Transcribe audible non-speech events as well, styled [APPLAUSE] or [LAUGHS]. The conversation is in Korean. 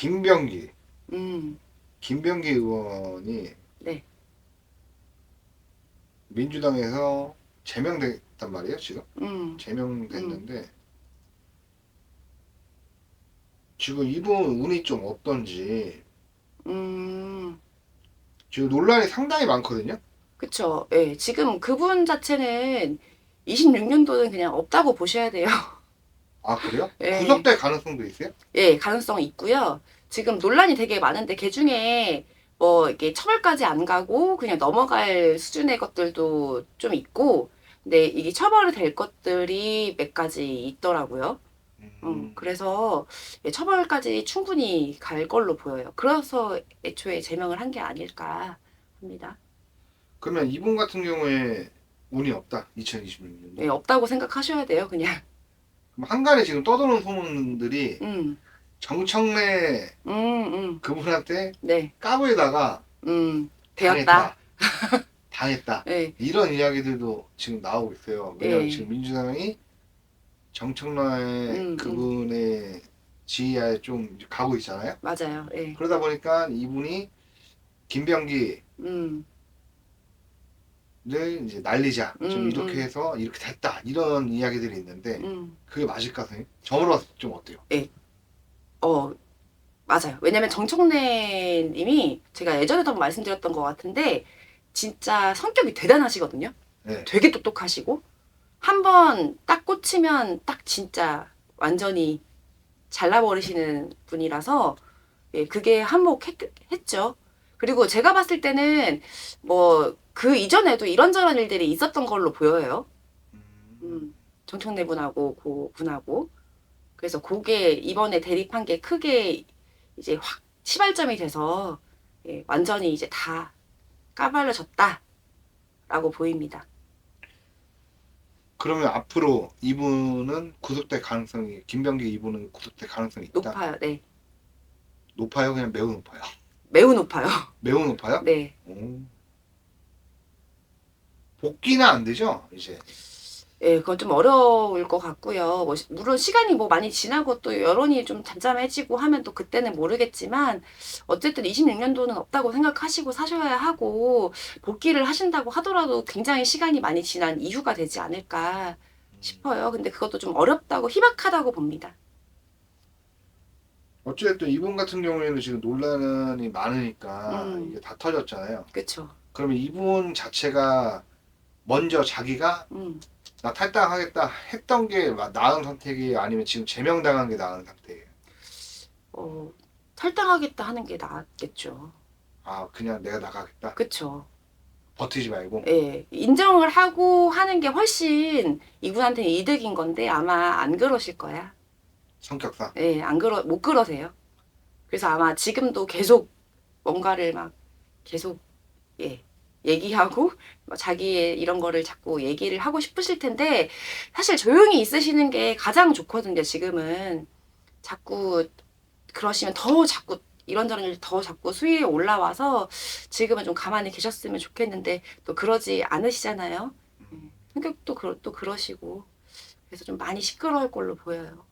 김병기 음, 김병기 의원이 네. 민주당에서 제명됐단 말이에요 지금 음, 제명됐는데 지금 이분 운이 좀 어떤지 음, 지금 논란이 상당히 많거든요. 그쵸. 예, 지금 그분 자체는 26년도는 그냥 없다고 보셔야 돼요. [LAUGHS] 아 그래요? 예. 구속될 가능성도 있어요? 예, 가능성이 있고요. 지금 논란이 되게 많은데 그 중에 뭐 이게 처벌까지 안 가고 그냥 넘어갈 수준의 것들도 좀 있고, 근데 이게 처벌이 될 것들이 몇 가지 있더라고요. 음, 그래서 예, 처벌까지 충분히 갈 걸로 보여요. 그래서 애초에 제명을 한 게 아닐까 합니다. 그러면 이분 같은 경우에 운이 없다. 2026년도. 예, 없다고 생각하셔야 돼요, 그냥. 그럼 한간에 지금 떠도는 소문들이 음, 정청래 음, 음, 그분한테 네, 까부에다가 음, 되었다. 당했다. [LAUGHS] 당했다. 예, 이런 이야기들도 지금 나오고 있어요. 왜냐면 예. 지금 민주당이 정청래 음, 그분의 지휘하에 좀 가고 있잖아요. 맞아요. 예, 그러다 보니까 이분이 김병기 음, 를 이제 날리자 좀 음, 이렇게 음. 해서 이렇게 됐다 이런 이야기들이 있는데 음. 그게 맞을까 선생님? 점으로 봤을 때 좀 어때요? 어, 맞아요. 왜냐면 정청래 님이 제가 예전에도 한번 말씀드렸던 것 같은데 진짜 성격이 대단하시거든요. 네. 되게 똑똑하시고 한 번 딱 꽂히면 딱 진짜 완전히 잘라버리시는 분이라서 예, 그게 한몫했죠. 그리고 제가 봤을 때는 뭐 그 이전에도 이런저런 일들이 있었던 걸로 보여요. 음, 정청래 분하고 고 분하고 그래서 그게 이번에 대립한 게 크게 이제 확 시발점이 돼서 예, 완전히 이제 다 까발려졌다라고 보입니다. 그러면 앞으로 이분은 구속될 가능성이 김병기 이분은 구속될 가능성이 있다. 높아요. 네. 높아요? 그냥 매우 높아요. 매우 높아요. [LAUGHS] 매우 높아요? 네. 오. 복귀는 안 되죠 이제. 예, 그건 좀 어려울 것 같고요. 뭐, 시- 물론 시간이 뭐 많이 지나고 또 여론이 좀 잠잠해지고 하면 또 그때는 모르겠지만, 어쨌든 26년도는 없다고 생각하시고 사셔야 하고, 복귀를 하신다고 하더라도 굉장히 시간이 많이 지난 이후가 되지 않을까 싶어요. 근데 그것도 좀 어렵다고, 희박하다고 봅니다. 어쨌든 이분 같은 경우에는 지금 논란이 많으니까 음. 이게 다 터졌잖아요. 그쵸? 그러면 이분 자체가 먼저 자기가 음, 나 탈당하겠다 했던 게 마- 나은 선택이에요? 아니면 지금 제명당한 게 나은 상태예요? 어, 탈당하겠다 하는 게 낫겠죠. 아 그냥 내가 나가겠다 그쵸? 버티지 말고 예, 인정을 하고 하는 게 훨씬 이분한테는 이득인 건데 아마 안 그러실 거야. 성격상 예, 안 그러, 못 그러세요. 그래서 아마 지금도 계속 뭔가를 막 계속, 예, 얘기하고, [LAUGHS] 뭐 자기의 이런 거를 자꾸 얘기를 하고 싶으실 텐데, 사실 조용히 있으시는 게 가장 좋거든요, 지금은. 자꾸 그러시면 더 자꾸 이런저런 일 더 자꾸 수위에 올라와서 지금은 좀 가만히 계셨으면 좋겠는데, 또 그러지 않으시잖아요. 예, 성격도 그러, 또 그러시고. 그래서 좀 많이 시끄러울 걸로 보여요.